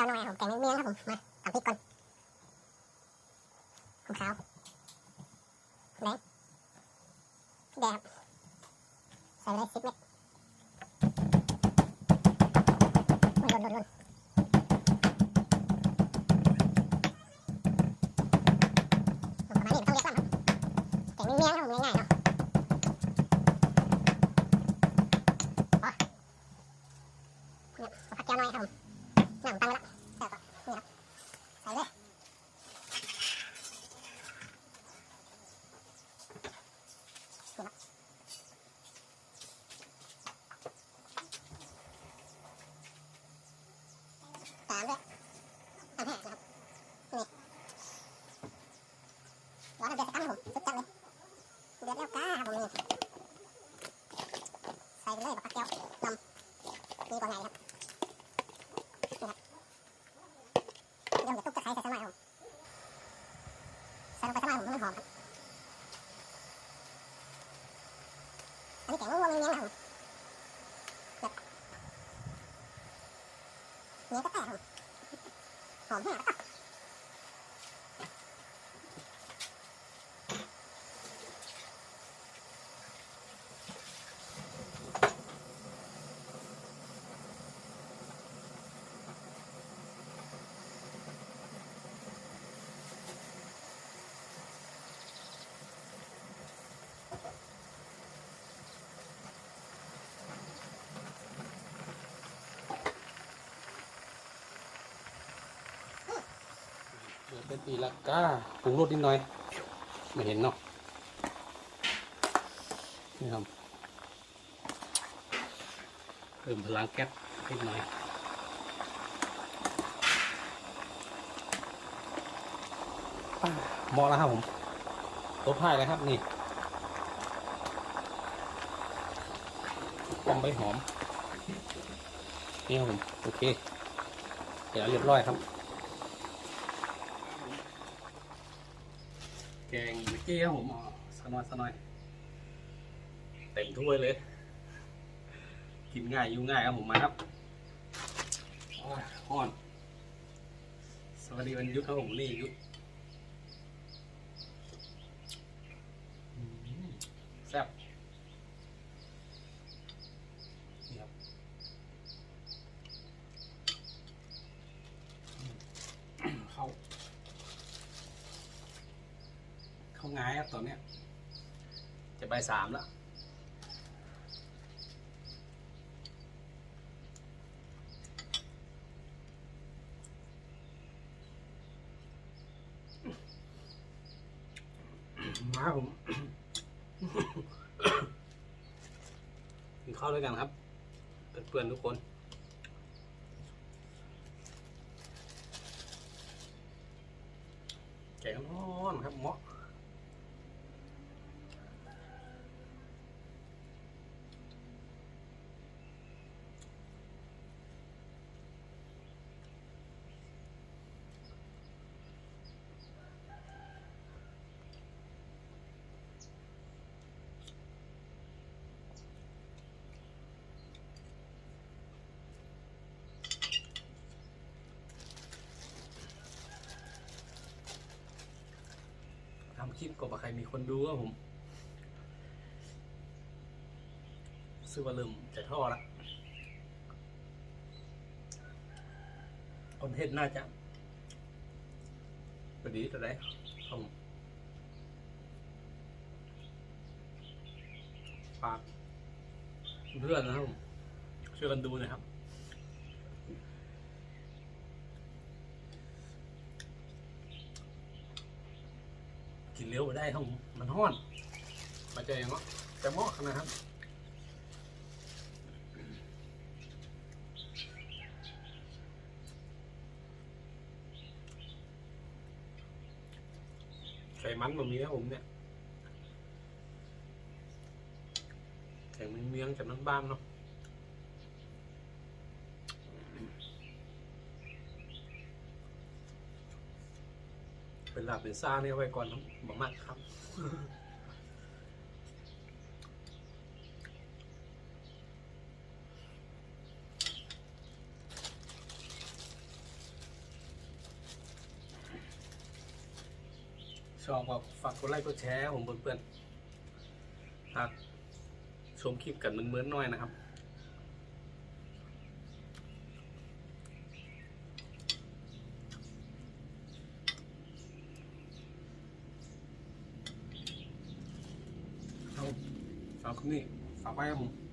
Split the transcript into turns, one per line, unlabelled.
จียวหน่อยครับผมแกงเมี่ยงครับผมมาตำพริกก่อนหอมขาวแดงแดงใส่เลยสิบเม็ด ตามด้วยน้ำแห้งนะครับนี่ร้อนเดือดสักครั้งผมสุดจัดเลยเดือดแล้วก้าผมนี่ใส่ไปเลยผักแก้วนำนี่ก่อนไงครับนี่ครับเดี๋ยวจะตุ๊กตะไคร้ใส่สมัยผมใส่ลงไปสมัยผมมันหอมครับอันนี้แกงง่วงๆเงี้ยๆครับแบบเนี้ยก็แตกครับ หอ
เป็นปีละก้าปรุงรสนิดหน่อย ไม่เห็นเนาะนี่ครับเพิ่มพลังแก๊สนิดหน่อยเหมาะแล้วครับผมตัวพายเลยครับนี่ปอมใบหอมนี่ครับผม โอเค เดี๋ยวเรียบร้อยครับ แกงเมื่อกี้ครับผมอ๋อสกหนอยสกหนอยเต็มถ้วยเลย กินง่ายอยู่ง่ายครับผมมาครับโอ้ยฮ้อนสวัสดีวันหยุทธครับผมนี่หยุทธอืมแซ่บนี่ครับอืมเข้า เข้าง่ายครับตอนเนี้ยจะใบายสามแล้วมาผมกินข้าวด้วยกันครับเพื่อนๆทุกคนแกงร้อนครับเหมาะ คลิปก็บใครมีคนดูครับผมซื้อว่าลืมจะท่อละคอนเทนต์น่าจะพอดีแต่ได้ผมฝากเพื่อนนะครับผมช่วยกันดูนะครับ กินเลี้ยวไปได้ครับผมมันห้อนมาเจออย่างเนาะจะเหมาะนาดครับใส่มันแบบนี้ครับผมเนี่ยแข่งมันเมียงจากน้ำบ้านเนาะ เป็นลาบเป็นซ่าเนี่ยไว้ก่อนบะมัดครับ ชอบก็ฝากกดไลค์กดแชร์ผมเพื่อนๆหากชมคลิปกันมันเหมือนน้อยนะครับ เอาฝ